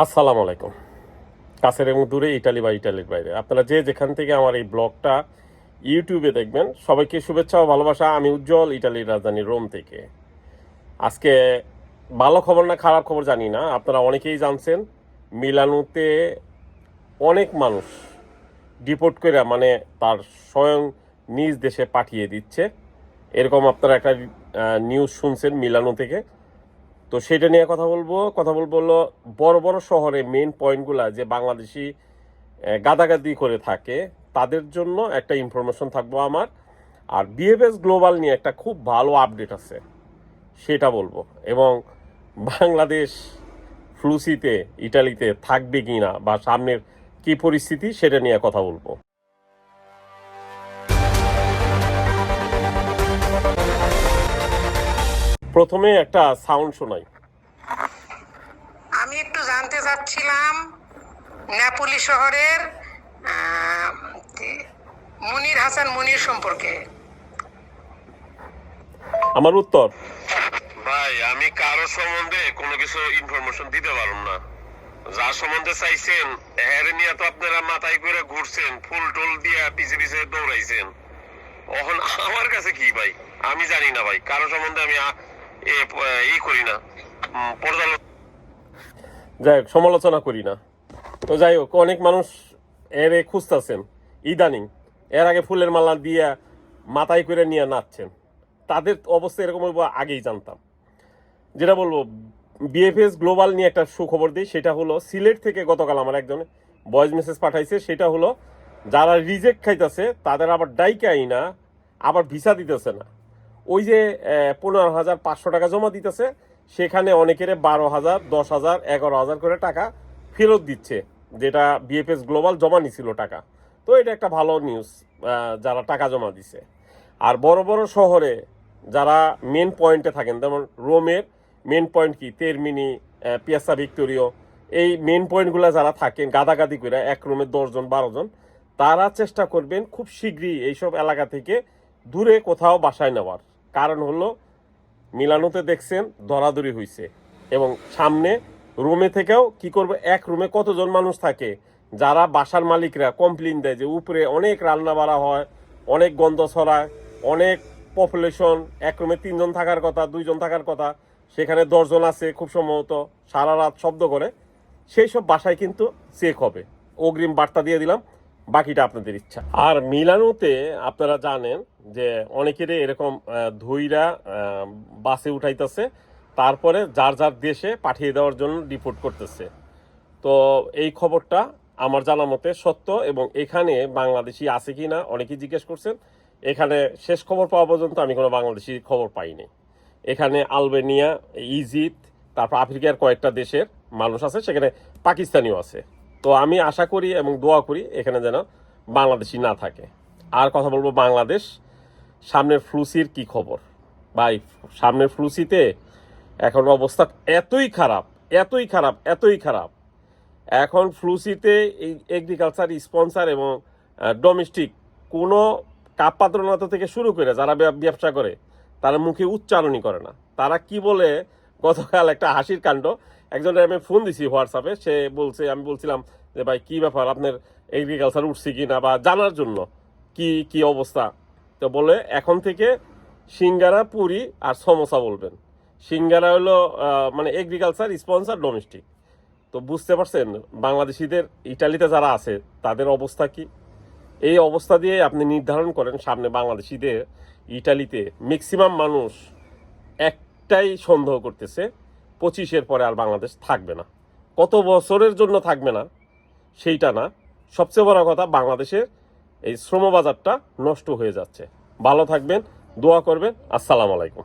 আসসালামু আলাইকুম। কাছের এবং দূরে ইটালি বা ইটালির বাইরে। আপনারা যে যেখান থেকে আমার এই ব্লগটা ইউটিউবে দেখবেন, সবাইকে শুভেচ্ছা ও ভালোবাসা। আমি উজ্জ্বল, ইটালির রাজধানী রোম থেকে। আজকে ভালো খবর না খারাপ খবর জানি না, আপনারা অনেকেই জানছেন, মিলানুতে অনেক মানুষ ডিপোর্ট করে মানে তার স্বয়ং নিজ দেশে পাঠিয়ে দিচ্ছে। এরকম আপনারা একটা নিউজ শুনছেন মিলানো থেকে। তো সেটা নিয়ে কথা বলব। কথা বলব হলো বড় বড় শহরে মেন পয়েন্টগুলা যে বাংলাদেশি গাদাগাদি করে থাকে, তাদের জন্য একটা ইনফরমেশন থাকব আমার। আর বিএফএস গ্লোবাল নিয়ে একটা খুব ভালো আপডেট আছে, সেটা বলব। এবং বাংলাদেশ ফ্লুসিতে ইটালিতে থাকবে কি না বা সামনের কি পরিস্থিতি, সেটা নিয়ে কথা বলব। প্রথমে একটা সাউন্ড শোনাই। আমি একটু জানতে চাচ্ছিলাম নেপোলি শহরের মুনির হাসান মুনির সম্পর্কে। আমার উত্তর। ভাই আমি কারও সম্বন্ধে কোনো কিছু ইনফরমেশন দিতে পারুম না। যার সম্বন্ধে চাইছেন এর নিয়ে তো আপনারা মাথায় করে ঘুরছেন ফুল টুল দিয়া পিছে পিছে দৌড়াইছেন। এখন আমার কাছে কি ভাই? আমি জানি না ভাই কারও সম্বন্ধে আমি ই করি না। যাই হোক, সমালোচনা করি না। তো যাই হোক, অনেক মানুষ এর খুঁজতেছেন, ইদানিং। এর আগে ফুলের মালা দিয়ে মাথায় করে নিয়ে নাচছেন। তাদের অবস্থা এরকম আগেই জানতাম। যেটা বলব বিএফএস গ্লোবাল নিয়ে একটা সুখবর দিই, সেটা হলো সিলেট থেকে গতকাল আমার একজন ভয়েস মেসেজ পাঠাইছে, সেটা হলো, যারা রিজেক্ট খাইতেছে, তাদের আবার ডাইকে আইনা আবার ভিসা দিতেছে না। ওই যে পনেরো হাজার পাঁচশো টাকা জমা দিতেছে, সেখানে অনেকের বারো হাজার, দশ হাজার, এগারো হাজার করে টাকা ফেরত দিচ্ছে, যেটা বিএফএস গ্লোবাল জমা নিছিল টাকা। তো এটা একটা ভালো নিউজ যারা টাকা জমা দিছে। আর বড় বড় শহরে যারা মেন পয়েন্টে থাকেন, যেমন রোমের মেন পয়েন্ট কি? তেরমিনি পিয়াসা ভিক্টোরিও এই মেন পয়েন্টগুলো যারা থাকেন, গাদাগাদি করে, এক রুমে দশজন বারো জন, তারা চেষ্টা করবেন খুব শীঘ্রই এইসব এলাকা থেকে দূরে কোথাও বাসায় নেওয়ার। কারণ হলো মিলানোতে দেখছেন দরাদরি হইছে। এবং সামনে রুমে থেকেও কি করবে? এক রুমে কতজন মানুষ থাকে? যারা বাসার মালিকরা কমপ্লেন দেয় যে উপরে অনেক রান্না বাড়া হয়, অনেক গন্ধ ছড়ায়, অনেক পপুলেশন এক রুমে তিনজন থাকার কথা, দুইজন থাকার কথা, সেখানে দশজন আছে খুব সম্ভবত, সারা রাত শব্দ করে। সেই সব বাসায় কিন্তু চেক হবে। অগ্রিম বার্তা দিয়ে দিলাম, বাকিটা আপনাদের ইচ্ছা। আর মিলানোতে আপনারা জানেন যে অনেকেরই এরকম ধুইরা বাসে উঠাইতেছে, তারপরে যার যার দেশে পাঠিয়ে দেওয়ার জন্য রিপোর্ট করতেছে। তো এই খবরটা আমার জানা মতে সত্য এবং এখানে বাংলাদেশি আছে কি না অনেকেই জিজ্ঞেস করছেন। এখানে শেষ খবর পাওয়া পর্যন্ত আমি কোনো বাংলাদেশি খবর পাইনি। এখানে আলবেনিয়া ইজিপ্ট তারপর আফ্রিকার কয়েকটা দেশের মানুষ আছে, সেখানে পাকিস্তানিও আছে। তো আমি আশা করি এবং দোয়া করি এখানে যেন বাংলাদেশি না থাকে। আর কথা বলব বাংলাদেশ সামনের ফ্লুসির কি খবর? ভাই, সামনের ফ্লুসিতে এখন অবস্থা এতই খারাপ এতই খারাপ এতই খারাপ। এখন ফ্লুসিতে এই এগ্রিকালচার স্পন্সার এবং ডোমেস্টিক কোনো কাপ থেকে শুরু করে যারা ব্যবসা করে, তারা মুখে উচ্চারণই করে না। তারা কি বলে? গতকাল একটা হাসির কাণ্ড। একজনের আমি ফোন দিছি হোয়াটসঅ্যাপে, সে বলছে, আমি বলছিলাম যে, ভাই, কি ব্যাপার? আপনার এগ্রিকালচার উঠছে কি না বা জানার জন্য কি কি অবস্থা? তো বলে এখন থেকে সিঙ্গারা, পুরি আর সমোসা বলবেন। সিঙ্গারা হলো মানে এগ্রিকালচার স্পন্সার ডোমেস্টিক তো বুঝতে পারছেন, বাংলাদেশিদের, ইটালিতে যারা আছে, তাদের অবস্থা কি? এই অবস্থা দিয়ে আপনি নির্ধারণ করেন সামনে বাংলাদেশিদের, ইটালিতে ম্যাক্সিমাম মানুষ একটাই সন্দেহ করতেছে, পঁচিশের পরে আর বাংলাদেশ থাকবে না। কত বছরের জন্য থাকবে না, সেইটা না। সবচেয়ে বড় কথা, বাংলাদেশের এই শ্রমবাজারটা নষ্ট হয়ে যাচ্ছে। ভালো থাকবেন দোয়া করবেন। আসসালামু আলাইকুম।